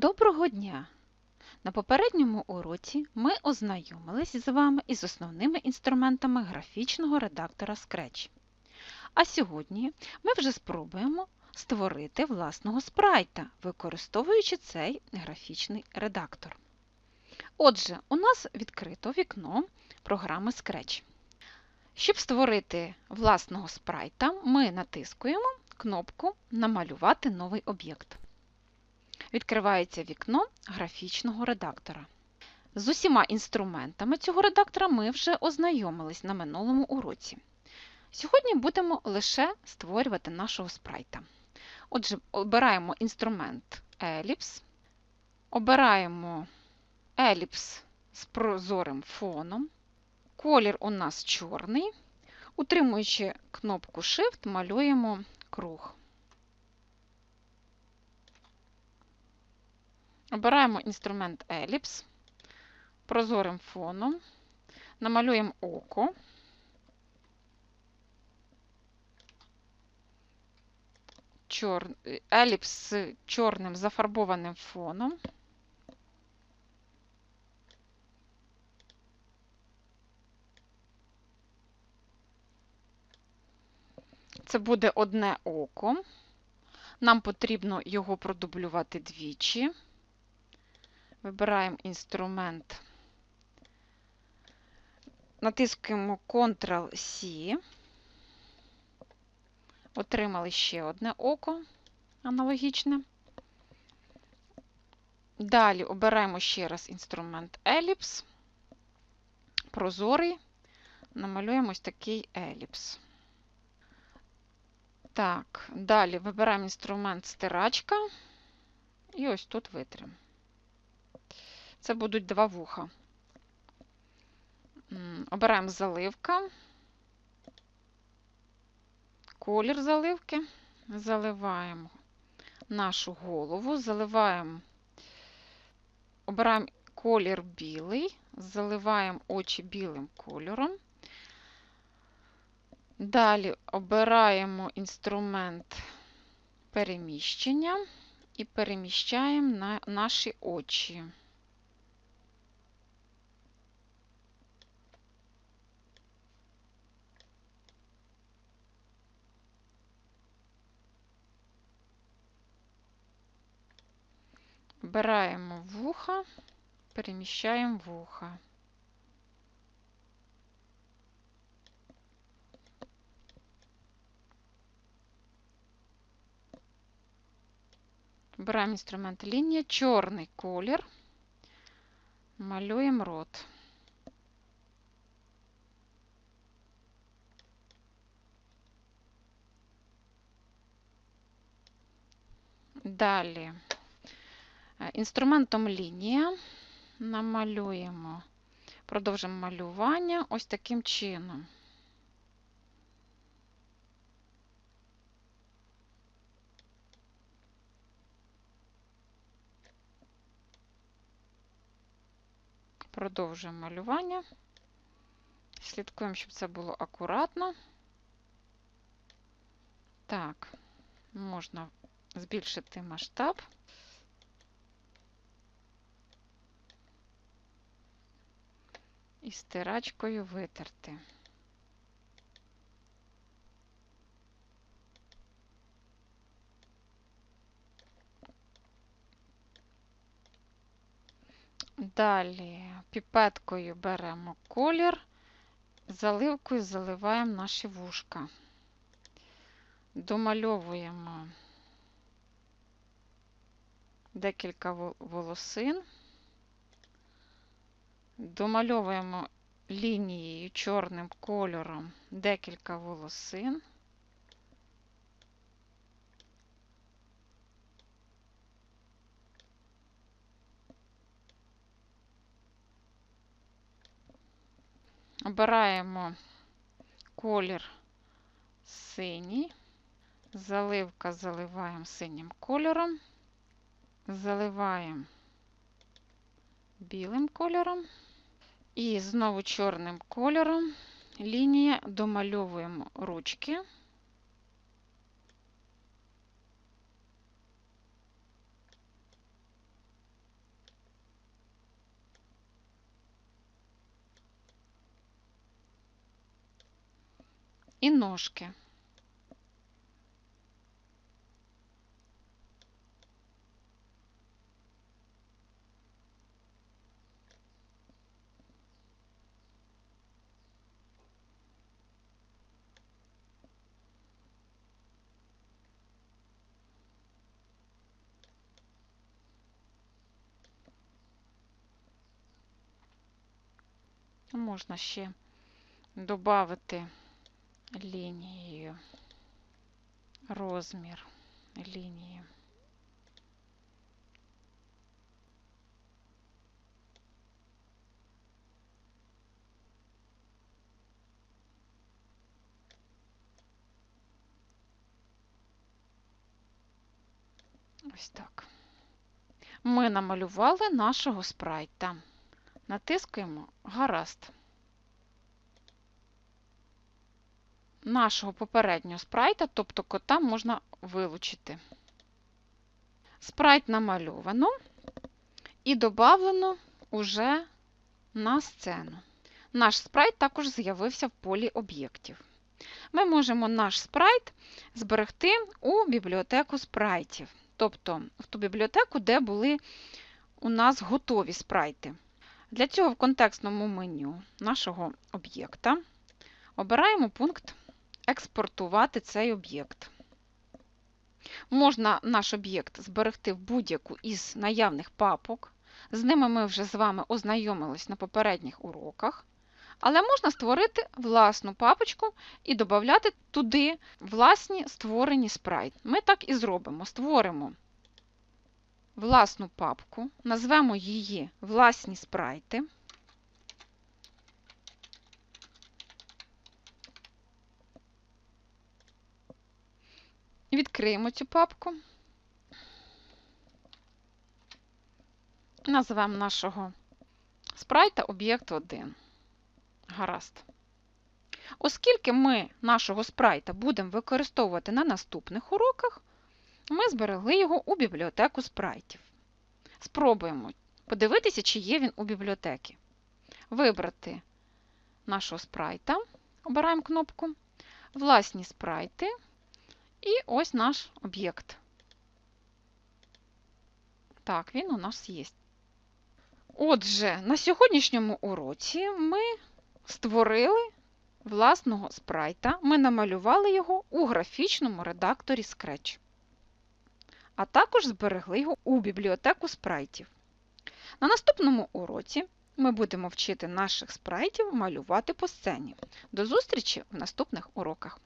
Доброго дня! На попередньому уроці ми ознайомились з вами із основними інструментами графічного редактора Scratch. А сьогодні ми вже спробуємо створити власного спрайта, використовуючи цей графічний редактор. Отже, у нас відкрито вікно програми Scratch. Щоб створити власного спрайта, ми натискуємо кнопку Намалювати новий об'єкт. Відкривається вікно графічного редактора. З усіма інструментами цього редактора ми вже ознайомились на минулому уроці. Сьогодні будемо лише створювати нашого спрайта. Отже, обираємо інструмент еліпс, обираємо еліпс з прозорим фоном. Колір у нас чорний. Утримуючи кнопку Shift, малюємо круг. Обираємо інструмент еліпс прозорим фоном, намалюємо око. Чор... Еліпс з чорним зафарбованим фоном. Це буде одне око. Нам потрібно його продублювати двічі. Вибираємо інструмент, натискуємо Ctrl-C, отримали ще одне око аналогічне. Далі обираємо ще раз інструмент еліпс, прозорий, намалюємо ось такий еліпс. Так, далі вибираємо інструмент стирачка і ось тут витримо. Це будуть два вуха. Обираємо заливка, колір заливки, заливаємо нашу голову, заливаємо, обираємо колір білий, заливаємо очі білим кольором. Далі обираємо інструмент переміщення і переміщаємо на наші очі. Вбираємо вуха, переміщаємо вуха. Вбираємо інструмент лінія, чорний колір, малюємо рот. Далі Інструментом лінія намалюємо, продовжимо малювання ось таким чином. Продовжуємо малювання. Слідкуємо, щоб це було акуратно. Так, можна збільшити масштаб. І стирачкою витерти. Далі піпеткою беремо колір, заливкою заливаємо наші вушка, домальовуємо декілька волосин, домальовуємо лінією чорним кольором декілька волосин. Обираємо колір синій, заливка заливаємо синім кольором, заливаємо білим кольором И снова черным колером лінія домальовуємо ручки. и ножки. Можна ще додати лінією розмір лінії. Ось так. Ми намалювали нашого спрайта. Натискуємо гаразд. Нашого попереднього спрайта, тобто кота, можна вилучити. Спрайт намальовано і додавлено уже на сцену. Наш спрайт також з'явився в полі об'єктів. Ми можемо наш спрайт зберегти у бібліотеку спрайтів, тобто в ту бібліотеку, де були у нас готові спрайти. Для цього в контекстному меню нашого об'єкта обираємо пункт Експортувати цей об'єкт. Можна наш об'єкт зберегти в будь-яку із наявних папок. З ними ми вже з вами ознайомились на попередніх уроках. Але можна створити власну папочку і додати туди власні створені спрайт. Ми так і зробимо. Створимо власну папку, назвемо її Власні спрайти. Відкриємо цю папку. Назвемо нашого спрайта об'єкт 1. Гаразд. Оскільки ми нашого спрайта будемо використовувати на наступних уроках, ми зберегли його у бібліотеку спрайтів. Спробуємо подивитися, чи є він у бібліотеці. Вибрати нашого спрайта, обираємо кнопку, власні спрайти, і ось наш об'єкт. Так, він у нас є. Отже, на сьогоднішньому уроці ми створили власного спрайта, ми намалювали його у графічному редакторі Scratch а також зберегли його у бібліотеку спрайтів. На наступному уроці ми будемо вчити наших спрайтів малювати по сцені. До зустрічі в наступних уроках!